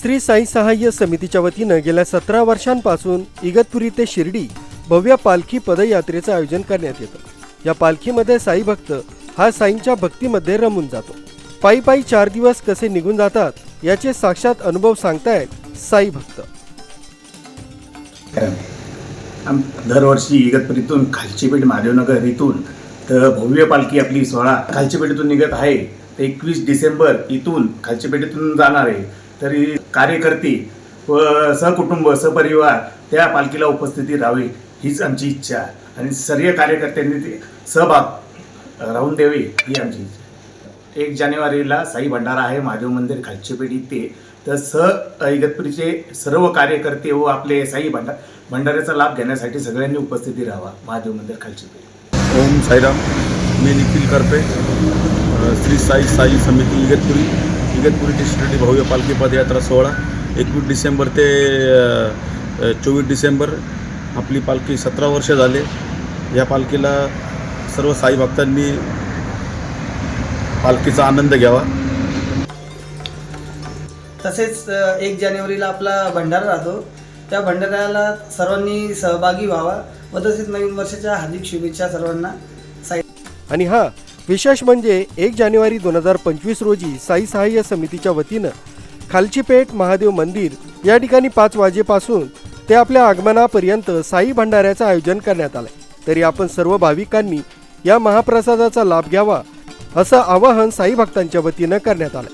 श्री साई सहाय्य समितीच्या वतीनं गेल्या सतरा वर्षांपासून इगतपुरी ते शिर्डी भव्य पालखी पदयात्रेचं आयोजन करण्यात येतं. या पालखीमध्ये साई भक्त हा साईंच्या भक्तीमध्ये रमून जातो. पायी पायी चार दिवस कसे निघून जातात याचे साक्षात अनुभव सांगतायत साई भक्त. दरवर्षी इगतपुरीतून खालचीपेठ महादेवनगर इथून तर भव्य पालखी आपली सोहळा खालचीपेठेतून निघत आहे. तर एकवीस डिसेंबर इथून खालचीपेठेतून जाणार आहे. तरी कार्यकर्ते व सहकुटुंब सहपरिवार त्या पालखीला उपस्थिती राहावी हीच आमची इच्छा आहे. आणि सर्व कार्यकर्त्यांनी ते सहभाग राहून द्यावे ही आमची इच्छा एक जानेवारीला साई भंडारा आहे महादेव मंदिर खालची पेढी ते. तर स इगतपुरीचे सर्व कार्यकर्ते व आपले साई भंडार भंडाऱ्याचा लाभ घेण्यासाठी सगळ्यांनी उपस्थिती राहावा महादेव मंदिर खालची पेढी. ओम साईराम. मी निखिल करपे श्री साई साई समिती इगतपुरी. इगतपुरी ते शिर्डी भव्य पालखी पदयात्रा सोहळा. एकवीस डिसेंबर ते चोवीस डिसेंबर आपली पालखी सतरा वर्ष झाले. या पालखीला सर्व साई भक्तांनी पालखीचा आनंद घ्यावा. तसेच एक जानेवारीला आपला भंडारा राहतो. त्या भंडाऱ्याला सर्वांनी सहभागी व्हावा व तसेच नवीन वर्षाच्या हार्दिक शुभेच्छा सर्वांना. साई आणि हा विशेष म्हणजे एक जानेवारी दोन हजार पंचवीस रोजी साई सहाय्य समितीच्या वतीनं खालचीपेठ महादेव मंदिर या ठिकाणी पाच वाजेपासून ते आपल्या आगमनापर्यंत साई भंडाऱ्याचं आयोजन करण्यात आलंय. तरी आपण सर्व भाविकांनी या महाप्रसादाचा लाभ घ्यावा असं आवाहन साई भक्तांच्या वतीनं करण्यात आलं